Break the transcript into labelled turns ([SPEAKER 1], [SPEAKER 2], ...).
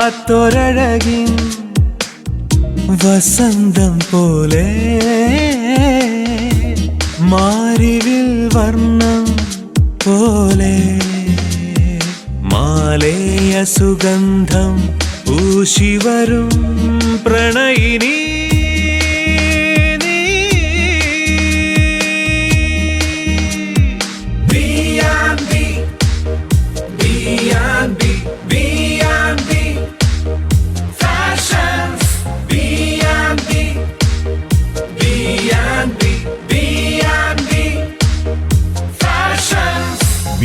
[SPEAKER 1] മായാത്തൊരഴകിൻ വസന്തം പോലെ മാറിവിൽ വർണം പോലെ മാലേയ സുഗന്ധം ഊശിവരും പ്രണയിനി